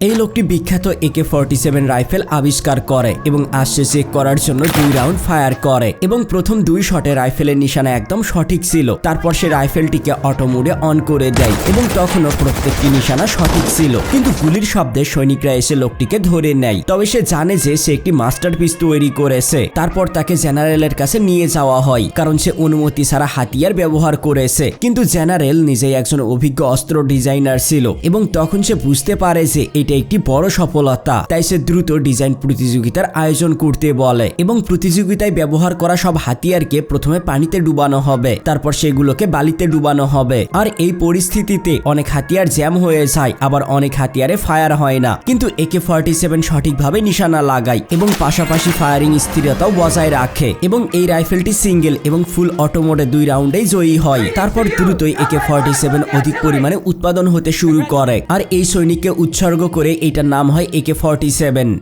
এই লোকটি বিখ্যাত একে ফর্টি সেভেন রাইফেল আবিষ্কার করে এবং আসছে চেক করার জন্য দুই রাউন্ড ফায়ার করে এবং প্রথম দুই শটে রাইফেলের নিশানা একদম সঠিক ছিল। তারপর সে রাইফেলটিকে অটো মোডে অন করে দেয় এবং তখনও প্রত্যেকটি নিশানা সঠিক ছিল। কিন্তু গুলির শব্দে সৈনিকরা এসে লোকটিকে ধরে নেয়। তবে সে জানে যে সে একটি মাস্টার পিস তৈরি করেছে। তারপর তাকে জেনারেলের কাছে নিয়ে যাওয়া হয়, কারণ সে অনুমতি ছাড়া হাতিয়ার ব্যবহার করেছে। কিন্তু জেনারেল নিজেই একজন অভিজ্ঞ অস্ত্র ডিজাইনার ছিল এবং তখন সে বুঝতে পারে যে এটা একটি বড় সফলতা। তাই সে দ্রুত ডিজাইন প্রতিযোগিতার আয়োজন করতে বলে এবং প্রতিযোগিতায় ব্যবহার করা সব হাতিয়ারকে প্রথমে পানিতে ডুবানো হবে, তারপর সেগুলোকে বালিতে ডুবানো হবে। আর এই পরিস্থিতিতে অনেক হাতিয়ার জ্যাম হয়ে যায়, আবার অনেক হাতিয়ারে ফায়ার হয় না। কিন্তু একে ফর্টি সেভেন সঠিকভাবে নিশানা লাগায় এবং পাশাপাশি ফায়ারিং স্থিরতাও বজায় রাখে এবং এই রাইফেলটি সিঙ্গেল এবং ফুল অটোমোডে দুই রাউন্ডেই জয়ী হয়। তারপর দ্রুতই একে ফর্টি সেভেন অধিক পরিমাণে উৎপাদন হতে শুরু করে। আর এই সৈনিককে উৎসর্গ করে এটার নাম হয় একে ফর্টি সেভেন